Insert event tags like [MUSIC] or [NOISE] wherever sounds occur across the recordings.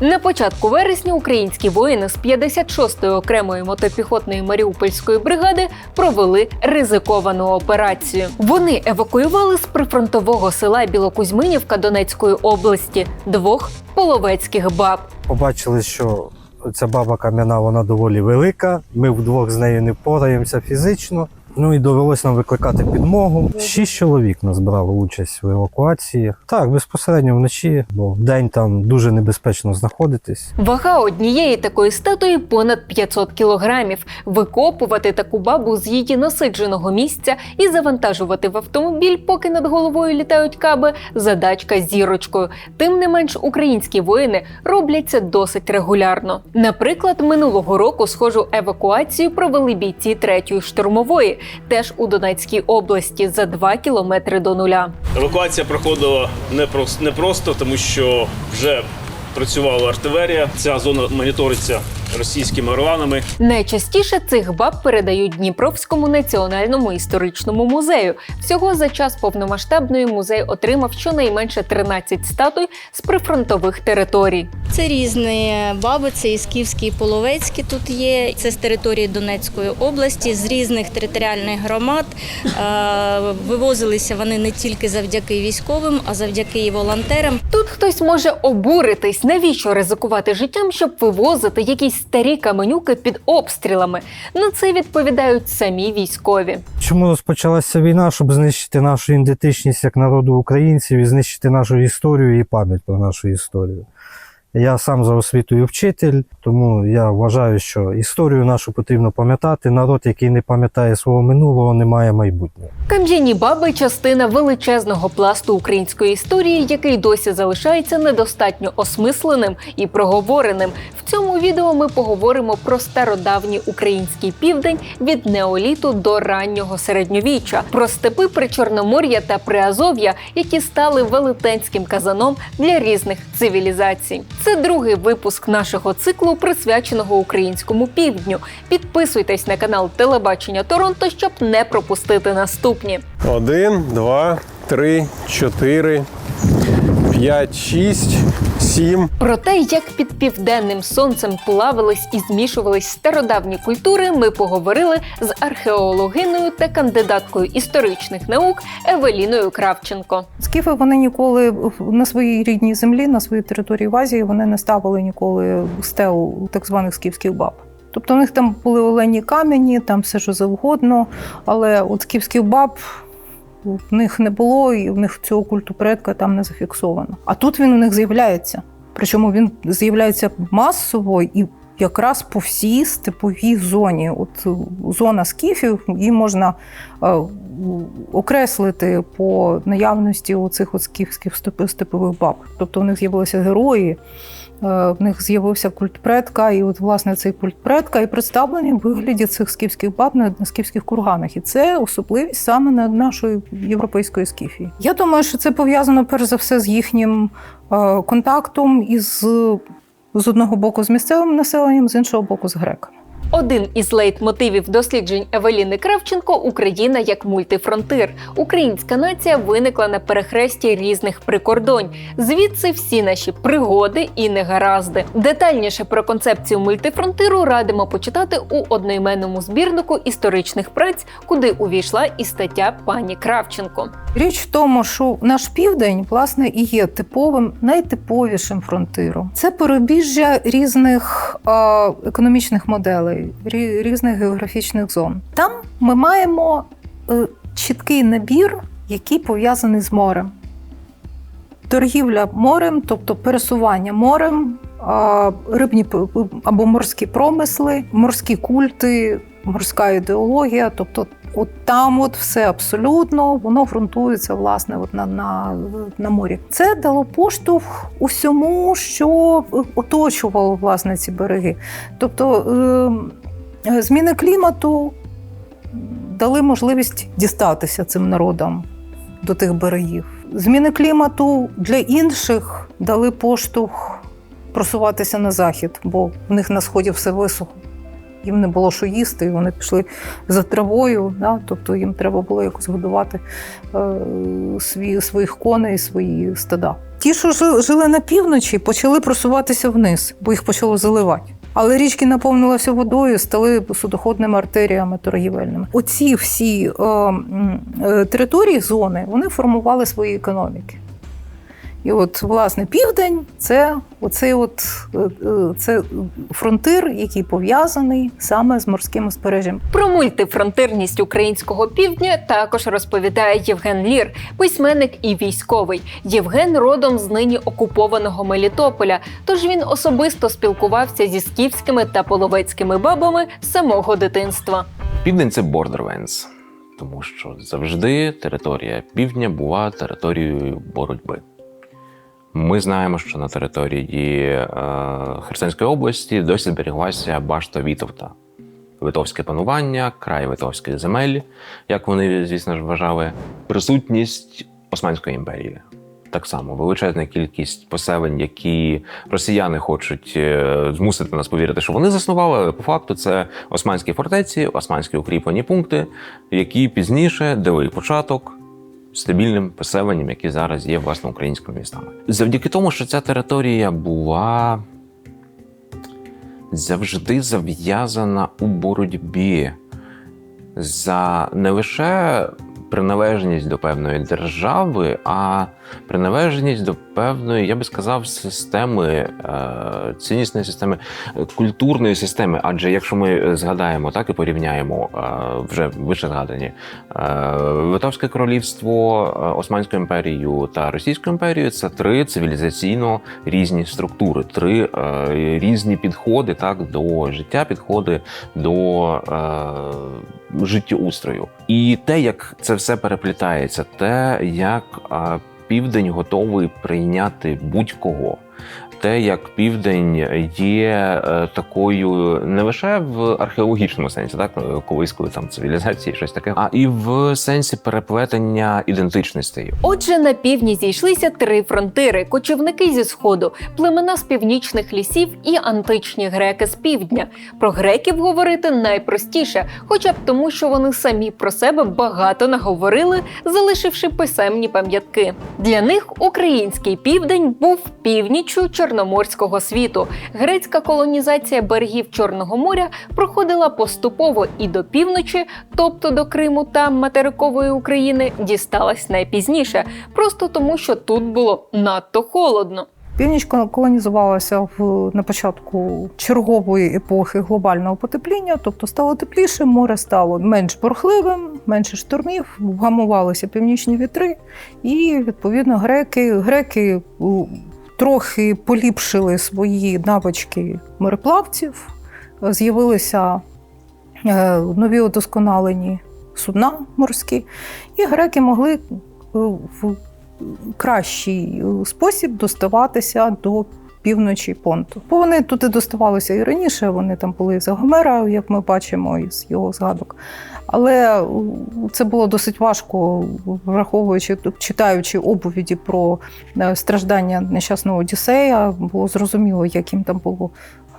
На початку вересня українські воїни з 56-ї окремої мотопіхотної маріупольської бригади провели ризиковану операцію. Вони евакуювали з прифронтового села Білокузьминівка Донецької області двох половецьких баб. Побачили, що ця баба кам'яна вона доволі велика. Ми вдвох з нею не впораємося фізично. Ну і довелося нам викликати підмогу. Шість чоловік нас брало участь в евакуації. Так, безпосередньо вночі, бо вдень там дуже небезпечно знаходитись. Вага однієї такої статуї понад 500 кілограмів. Викопувати таку бабу з її насидженого місця і завантажувати в автомобіль, поки над головою літають каби, задачка зірочкою. Тим не менш, українські воїни роблять це досить регулярно. Наприклад, минулого року схожу евакуацію провели бійці третьої штурмової, теж у Донецькій області, за 2 кілометри до нуля. Евакуація проходила непросто, непросто, тому що вже працювала артилерія. Ця зона моніториться російськими орланами. Найчастіше цих баб передають Дніпровському національному історичному музею. Всього за час повномасштабної музей отримав щонайменше 13 статуй з прифронтових територій. Це різні баби, це і скіфські, і половецькі тут є. Це з території Донецької області, з різних територіальних громад. Е, Вивозилися вони не тільки завдяки військовим, а завдяки і волонтерам. Тут хтось може обуритись, навіщо ризикувати життям, щоб вивозити якісь старі каменюки під обстрілами. На це відповідають самі військові. Чому розпочалася війна? Щоб знищити нашу ідентичність як народу українців і знищити нашу історію і пам'ять про нашу історію. Я сам за освітою вчитель, тому я вважаю, що історію нашу потрібно пам'ятати. Народ, який не пам'ятає свого минулого, не має майбутнього. Кам'яні баби частина величезного пласту української історії, який досі залишається недостатньо осмисленим і проговореним. В цьому відео ми поговоримо про стародавній український південь від неоліту до раннього середньовіччя, про степи Причорномор'я та Приазов'я, які стали велетенським казаном для різних цивілізацій. Це другий випуск нашого циклу, присвяченого українському півдню. Підписуйтесь на канал Телебачення Торонто, щоб не пропустити наступні. Один, два, три, чотири, п'ять, шість, сім. Про те, як під південним сонцем плавились і змішувались стародавні культури, ми поговорили з археологиною та кандидаткою історичних наук Евеліною Кравченко. Скіфи вони ніколи на своїй рідній землі, на своїй території в Азії, вони не ставили ніколи стел так званих скіфських баб. Тобто у них там були олені камені, там все що завгодно, але от скіфських баб в них не було, і в них цього культу предка там не зафіксовано. А тут він у них з'являється. Причому він з'являється масово і якраз по всій степовій зоні. От е, зона скіфів, її можна е, окреслити по наявності оцих от скіфських степових баб. Тобто в них з'явилися герої, в них з'явився культ предка, і от власне цей культ предка і представлений в вигляді цих скіфських баб на, на скіфських курганах. І це особливість саме на нашої європейської скіфії. Я думаю, що це пов'язано перш за все з їхнім е, контактом із з одного боку з місцевим населенням, з іншого боку з греками. Один із лейтмотивів досліджень Евеліни Кравченко Україна як мультифронтир. Українська нація виникла на перехресті різних прикордонь. Звідси всі наші пригоди і негаразди. Детальніше про концепцію мультифронтиру радимо почитати у одноіменному збірнику історичних праць, куди увійшла і стаття пані Кравченко. Річ в тому, що наш південь власне і є типовим, найтиповішим фронтиром. Це порубіжжя різних е, економічних моделей, різних географічних зон. Там ми маємо е, чіткий набір, який пов'язаний з морем. Торгівля морем, тобто пересування морем, рибні або морські промисли, морські культи, морська ідеологія. Тобто, от там от все абсолютно воно ґрунтується власне от на, на, на морі. Це дало поштовх усьому, що оточувало власне ці береги. Тобто е, зміни клімату дали можливість дістатися цим народам до тих берегів. Зміни клімату для інших дали поштовх просуватися на захід, бо в них на сході все висохло. Їм не було що їсти, і вони пішли за травою. Да? Тобто їм треба було якось годувати е, свої, своїх коней, свої стада. Ті, що жили на півночі, почали просуватися вниз, бо їх почало заливати. Але річки наповнилися водою, стали судоходними артеріями торгівельними. Оці всі е, е, території зони вони формували свої економіки. І от, власне, південь це оцей от е, е, це фронтир, який пов'язаний саме з морським узбережжям. Про мультифронтирність українського півдня також розповідає Євген Лір, письменник і військовий. Євген родом з нині окупованого Мелітополя, тож він особисто спілкувався зі скіфськими та половецькими бабами з самого дитинства. Південь це Borderlands, тому що завжди територія півдня була територією боротьби. Ми знаємо, що на території е, Херсонської області досі зберіглася башта Вітовта. Витовське панування, край Витовських земель, як вони, звісно ж, вважали, присутність Османської імперії. Так само величезна кількість поселень, які росіяни хочуть е, змусити нас повірити, що вони заснували, але по факту це османські фортеці, османські укріплені пункти, які пізніше дали початок стабільним поселенням, яке зараз є власне українськими містами. Завдяки тому, що ця територія була завжди зав'язана у боротьбі за не лише приналежність до певної держави, а приналежність до певної, я би сказав, системи, е, ціннісної системи, культурної системи. Адже якщо ми згадаємо так і порівняємо е, вже вище згадані е, Литовське королівство, Османську імперію та Російську імперію це три цивілізаційно різні структури, три різні підходи так до життя, підходи до життєустрою. І те, як це все переплітається, те, як південь готовий прийняти будь-кого. Те, як південь є е, такою не лише в археологічному сенсі, так колись, коли там цивілізації, щось таке, а і в сенсі переплетення ідентичностей. Отже, на півдні зійшлися три фронтири: кочівники зі сходу, племена з північних лісів і античні греки з півдня. Про греків говорити найпростіше, хоча б тому, що вони самі про себе багато наговорили, залишивши писемні пам'ятки. Для них український південь був північчю чорноморського світу. Грецька колонізація берегів Чорного моря проходила поступово і до півночі, тобто до Криму та материкової України, дісталась найпізніше, просто тому, що тут було надто холодно. Північ колонізувалася в на початку чергової епохи глобального потепління, тобто стало тепліше, море стало менш бурхливим, менше штормів, вгамувалися північні вітри, і відповідно греки, греки трохи поліпшили свої навички мореплавців, з'явилися е, нові удосконалені судна морські, і греки могли е, в кращий е, спосіб доставатися до півночі понту. Бо вони туди доставалися і раніше, вони там були за Гомера, як ми бачимо із його згадок. Але це було досить важко, враховуючи, читаючи оповіді про е, страждання нещасного Одіссея, було зрозуміло, як їм там було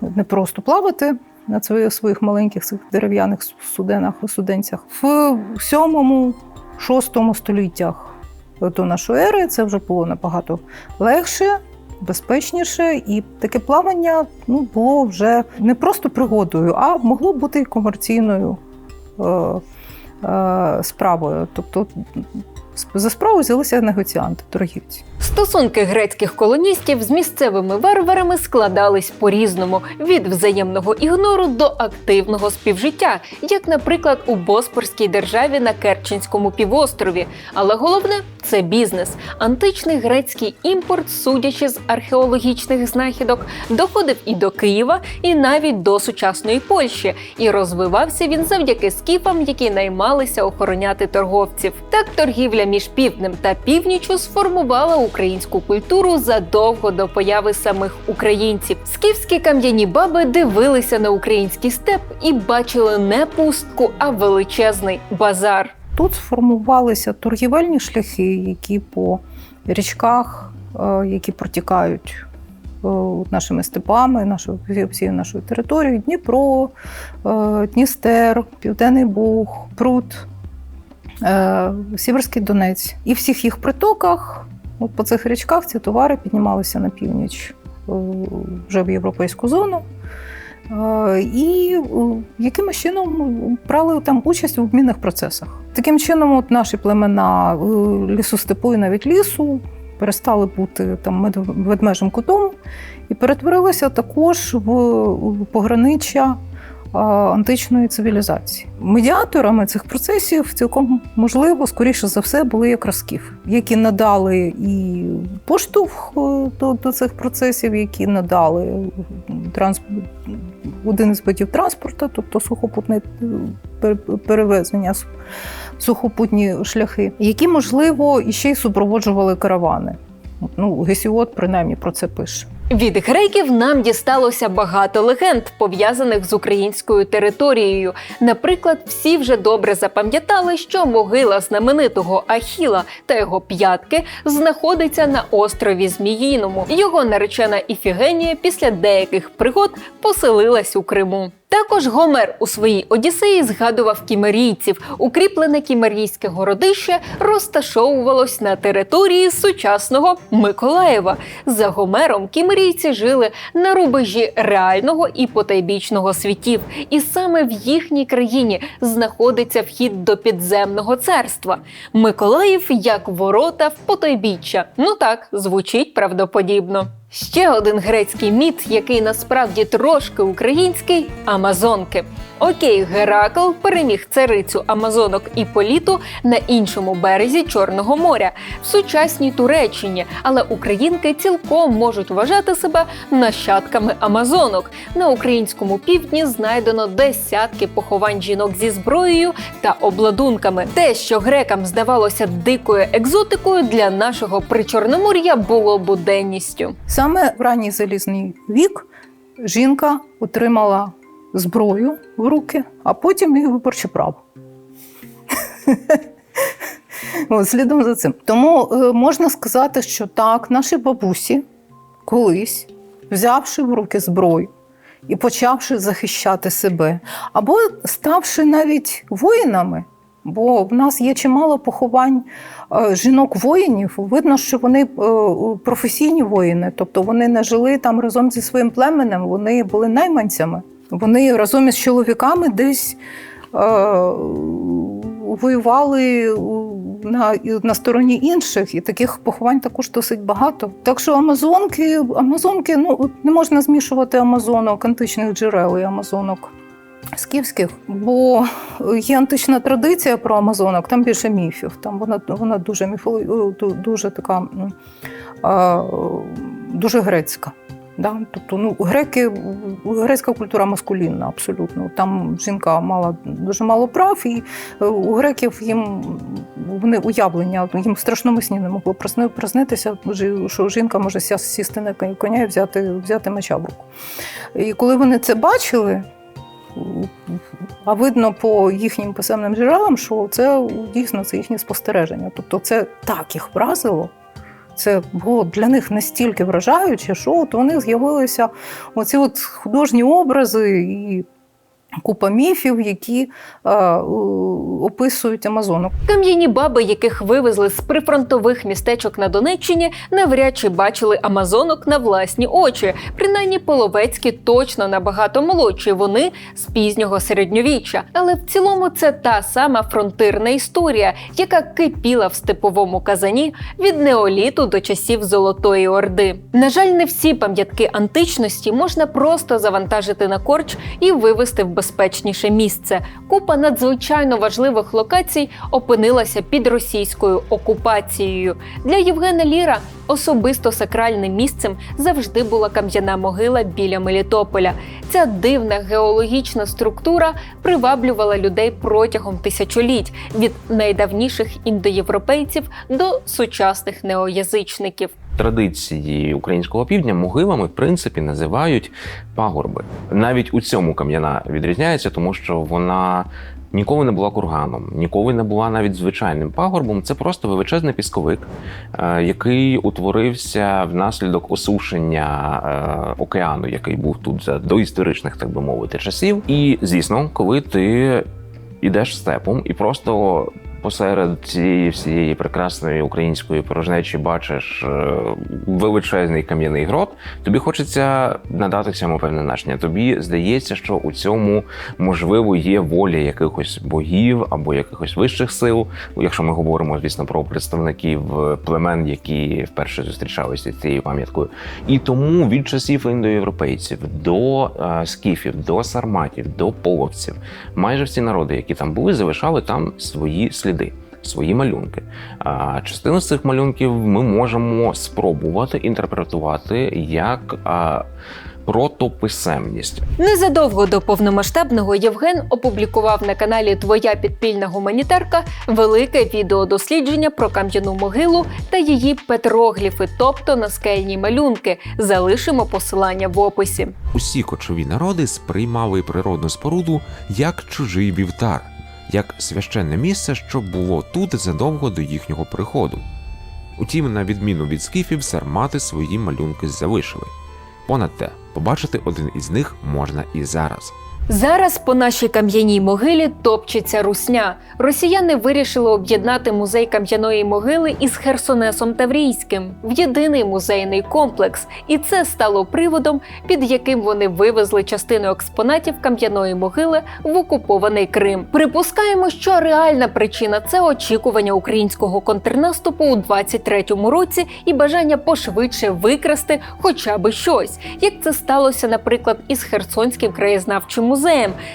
непросто плавати на своїх, своїх маленьких цих дерев'яних суденах, суденцях. В 7-6 століттях до нашої ери це вже було набагато легше, безпечніше, і таке плавання ну, було вже не просто пригодою, а могло бути і комерційною е, е, справою. Тобто за справу взялися негоціанти, торгівці. Стосунки грецьких колоністів з місцевими варварами складались по-різному від взаємного ігнору до активного співжиття, як, наприклад, у Боспорській державі на Керченському півострові. Але головне це бізнес. Античний грецький імпорт, судячи з археологічних знахідок, доходив і до Києва, і навіть до сучасної Польщі. І розвивався він завдяки скіфам, які наймалися охороняти торговців. Так торгівля між півднем та північчю сформувала українську культуру задовго до появи самих українців. Скіфські кам'яні баби дивилися на український степ і бачили не пустку, а величезний базар. Тут сформувалися торгівельні шляхи, які по річках, е, які протікають е, нашими степами, нашою всією нашою територією: Дніпро, е, Дністер, Південний Буг, Прут, Сіверський Донець. І всіх їх притоках, от по цих річках, ці товари піднімалися на північ е, вже в європейську зону. Е, І е, якимось чином брали там участь в обмінних процесах. Таким чином, от наші племена е, лісостепу і навіть лісу перестали бути там ведмежим кутом і перетворилися також в пограниччя античної цивілізації. Медіаторами цих процесів цілком можливо, скоріше за все, були якраз скіфи, які надали і поштовх е, до, до цих процесів, які надали транс... один із видів транспорту, тобто сухопутне е, перевезення сухопутні шляхи, які, можливо, іще й супроводжували каравани. Ну, Гесіот принаймні про це пише. Від греків нам дісталося багато легенд, пов'язаних з українською територією. Наприклад, всі вже добре запам'ятали, що могила знаменитого Ахіла та його п'ятки знаходиться на острові Зміїному. Його наречена Іфігенія після деяких пригод поселилась у Криму. Також Гомер у своїй Одіссеї згадував кімерійців. Укріплене кімерійське городище розташовувалось на території сучасного Миколаєва. За Гомером кімерійці жили на рубежі реального і потайбічного світів, і саме в їхній країні знаходиться вхід до підземного царства. Миколаїв як ворота в потайбіччя. Ну так звучить правдоподібно. Ще один грецький міт, який насправді трошки український Амазонки. Окей, Геракл переміг царицю Амазонок і Політу на іншому березі Чорного моря в сучасній Туреччині, але українки цілком можуть вважати себе нащадками Амазонок. На українському півдні знайдено десятки поховань жінок зі зброєю та обладунками. Те, що грекам здавалося дикою екзотикою, для нашого причорномор'я було буденністю. Саме в ранній залізний вік жінка отримала зброю в руки, а потім і виборче право. [LAUGHS] Слідом за цим. Тому е, можна сказати, що так, наші бабусі колись, взявши в руки зброю і почавши захищати себе, або ставши навіть воїнами, бо в нас є чимало поховань е, жінок-воїнів. Видно, що вони е, професійні воїни, тобто вони не жили там разом зі своїм племенем, вони були найманцями. Вони разом із чоловіками десь е, воювали на, на стороні інших, і таких поховань також досить багато. Так що Амазонки, Амазонки, ну не можна змішувати Амазонок, античних джерел і Амазонок скіфських, бо є антична традиція про Амазонок, там більше міфів. Там вона, вона дуже міфо, дуже така дуже грецька. Да? Тобто, ну, греки, грецька культура маскулінна, абсолютно. Там жінка мала дуже мало прав, і е, у греків їм вони уявлення, їм в страшному сні не могло просни- приснитися, що жінка може сісти на коня і взяти, взяти меча в руку. І коли вони це бачили, а видно по їхнім писемним джерелам, що це дійсно це їхнє спостереження. Тобто це так їх вразило. Це було для них настільки вражаюче, що от у них з'явилися оці от художні образи і купа міфів, які е, описують Амазонок. Кам'яні баби, яких вивезли з прифронтових містечок на Донеччині, навряд чи бачили амазонок на власні очі. Принаймні половецькі точно набагато молодші. Вони з пізнього середньовіччя. Але в цілому це та сама фронтирна історія, яка кипіла в степовому казані від неоліту до часів Золотої Орди. На жаль, не всі пам'ятки античності можна просто завантажити на корч і вивезти в безпечніше місце. Купа надзвичайно важливих локацій опинилася під російською окупацією. Для Євгена Ліра особисто сакральним місцем завжди була кам'яна могила біля Мелітополя. Ця дивна геологічна структура приваблювала людей протягом тисячоліть від найдавніших індоєвропейців до сучасних неоязичників. Традиції українського півдня могилами в принципі називають пагорби. Навіть у цьому кам'яна відрізняється, тому що вона. Ніколи не була курганом, ніколи не була навіть звичайним пагорбом. Це просто величезний пісковик, е, який утворився внаслідок осушення е, океану, який був тут за доісторичних, так би мовити, часів. І звісно, коли ти йдеш степом і просто посеред цієї всієї прекрасної української порожнечі бачиш е, величезний кам'яний грот, тобі хочеться надати цьому певне значення. Тобі здається, що у цьому можливо є воля якихось богів або якихось вищих сил. Якщо ми говоримо, звісно, про представників е, племен, які вперше зустрічалися з цією пам'яткою. І тому від часів індоєвропейців до е, скіфів, до сарматів, до половців, майже всі народи, які там були, залишали там свої сліди. Свої малюнки. А частину з цих малюнків ми можемо спробувати інтерпретувати як а, протописемність. Незадовго до повномасштабного Євген опублікував на каналі Твоя підпільна гуманітарка велике відеодослідження про кам'яну могилу та її петрогліфи, тобто наскельні малюнки. Залишимо посилання в описі. Усі кочові народи сприймали природну споруду як чужий вівтар, як священне місце, що було тут задовго до їхнього приходу. Утім, на відміну від скіфів, сармати свої малюнки залишили. Понад те, побачити один із них можна і зараз. Зараз по нашій кам'яній могилі топчеться русня. Росіяни вирішили об'єднати музей кам'яної могили із Херсонесом Таврійським в єдиний музейний комплекс, і це стало приводом, під яким вони вивезли частину експонатів кам'яної могили в окупований Крим. Припускаємо, що реальна причина це очікування українського контрнаступу у 23-му році і бажання пошвидше викрасти хоча би щось, як це сталося, наприклад, із Херсонським краєзнавчим музеєм,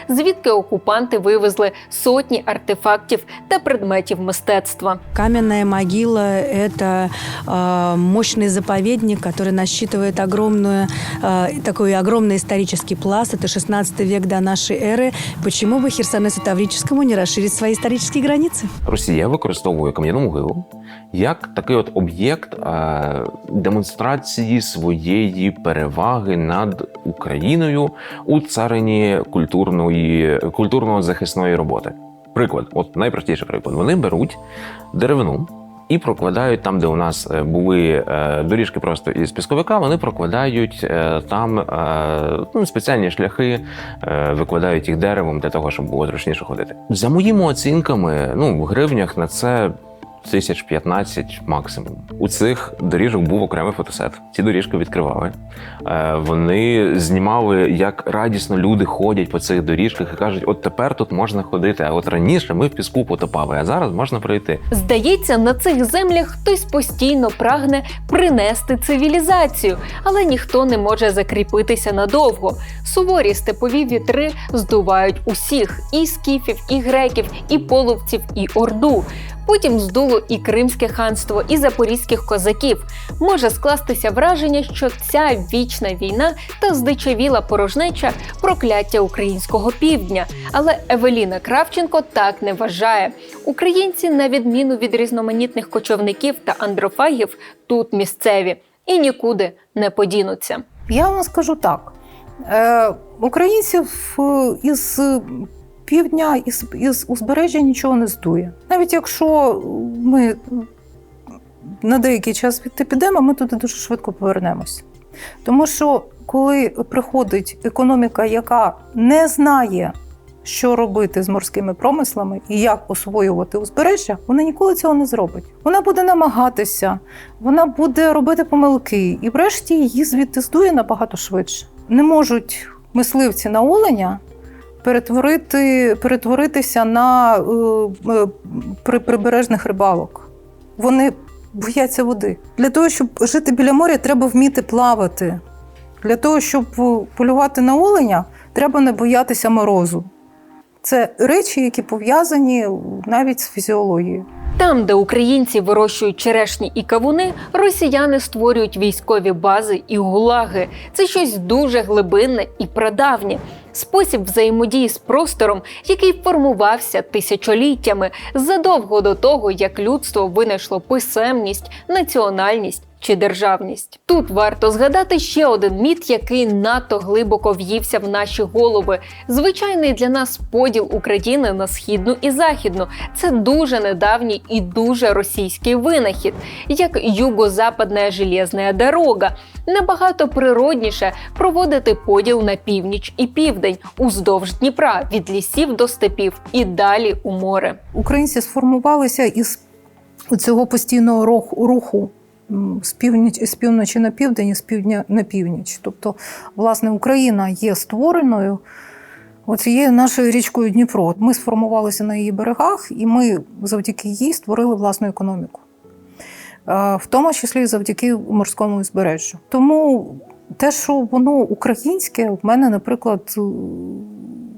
звідки окупанти вивезли сотні артефактів та предметів мистецтва. Каменная могила – это э, мощный заповедник, который насчитывает огромную, э, такой огромный исторический пласт. Это 16 век до нашей эры. Почему бы Херсонесу Таврическому не расширить свои исторические границы? Росія використовує кам'яну могилу як такий от об'єкт е, демонстрації своєї переваги над Україною у царині культурної культурно захисної роботи. Приклад, от найпростіший приклад. Вони беруть деревину. І прокладають там, де у нас е, були е, доріжки просто із пісковика, вони прокладають там ну, спеціальні шляхи, викладають їх деревом для того, щоб було зручніше ходити. За моїми оцінками, ну в гривнях на це. Тисяч 15 максимум. У цих доріжок був окремий фотосет. Ці доріжки відкривали. Е, Вони знімали, як радісно люди ходять по цих доріжках і кажуть: от тепер тут можна ходити. А от раніше ми в піску потопали, а зараз можна пройти. Здається, на цих землях хтось постійно прагне принести цивілізацію, але ніхто не може закріпитися надовго. Суворі степові вітри здувають усіх і скіфів, і греків, і половців, і орду. Потім здуло і Кримське ханство, і запорізьких козаків. Може скластися враження, що ця вічна війна та здичавіла порожнеча прокляття українського півдня. Але Евеліна Кравченко так не вважає. Українці, на відміну від різноманітних кочовників та андрофагів, тут місцеві і нікуди не подінуться. Я вам скажу так: е, українців е, із півдня, із, із узбережжя нічого не здує. Навіть якщо ми на деякий час відти підемо, ми туди дуже швидко повернемось. Тому що коли приходить економіка, яка не знає, що робити з морськими промислами і як освоювати узбережжя, вона ніколи цього не зробить. Вона буде намагатися, вона буде робити помилки, і врешті її звідти здує набагато швидше. Не можуть мисливці на оленя перетворити, перетворитися на е, е, при, прибережних рибалок. Вони бояться води. Для того, щоб жити біля моря, треба вміти плавати. Для того, щоб полювати на оленя, треба не боятися морозу. Це речі, які пов'язані навіть з фізіологією. Там, де українці вирощують черешні і кавуни, росіяни створюють військові бази і гулаги. Це щось дуже глибинне і прадавнє. Спосіб взаємодії з простором, який формувався тисячоліттями задовго до того, як людство винайшло писемність, національність чи державність. Тут варто згадати ще один міт, який надто глибоко в'ївся в наші голови. Звичайний для нас поділ України на східну і західну. Це дуже недавній і дуже російський винахід, як юго-западна железна дорога. Набагато природніше проводити поділ на північ і південь уздовж Дніпра від лісів до степів і далі у море. Українці сформувалися із цього постійного руху, з, північ, з півночі на південь і з півдня на північ. Тобто, власне, Україна є створеною оцією нашою річкою Дніпро. Ми сформувалися на її берегах, і ми завдяки їй створили власну економіку. Е, В тому числі завдяки морському узбережжю. Тому те, що воно українське, в мене, наприклад,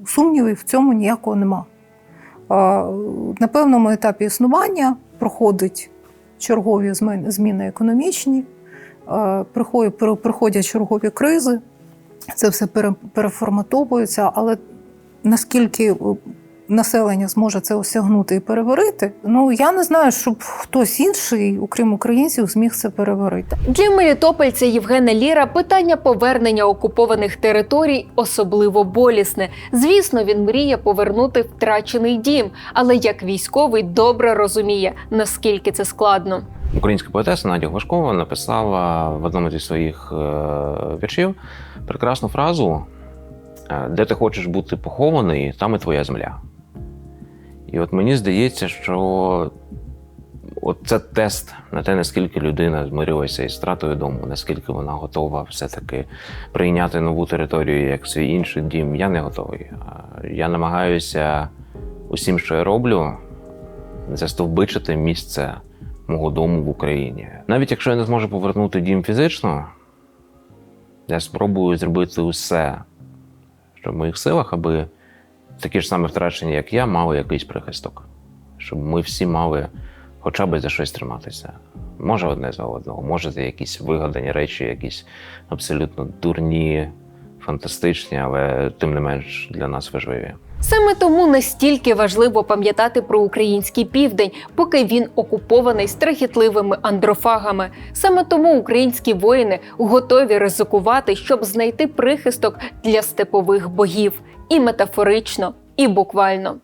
сумнівів в цьому ніякого нема. На певному етапі існування проходить чергові зміни економічні, проходять приходять, чергові кризи, це все переформатовується, але наскільки е, населення зможе це осягнути і переварити, ну я не знаю, щоб хтось інший, окрім українців, зміг це переварити. Для мелітопольця Євгена Ліра питання повернення окупованих територій особливо болісне. Звісно, він мріє повернути втрачений дім, але як військовий добре розуміє, наскільки це складно. Українська поетеса Надя Глашкова написала в одному зі своїх е, віршів прекрасну фразу: е, де ти хочеш бути похований, там і твоя земля. І от мені здається, що от це тест на те, наскільки людина змирилася із стратою дому, наскільки вона готова все-таки прийняти нову територію як свій інший дім. Я не готовий. Я намагаюся усім, що я роблю, застовбичити місце мого дому в Україні. Навіть якщо я не зможу повернути дім фізично, я спробую зробити усе, що в моїх силах, аби такі ж самі втрачені, як я, мали якийсь прихисток. Щоб ми всі мали хоча б за щось триматися. Може одне за одного, може за якісь вигадані речі, якісь абсолютно дурні, фантастичні, але тим не менш для нас важливі. Саме тому настільки важливо пам'ятати про український південь, поки він окупований страхітливими андрофагами. Саме тому українські воїни готові ризикувати, щоб знайти прихисток для степових богів і метафорично, і буквально.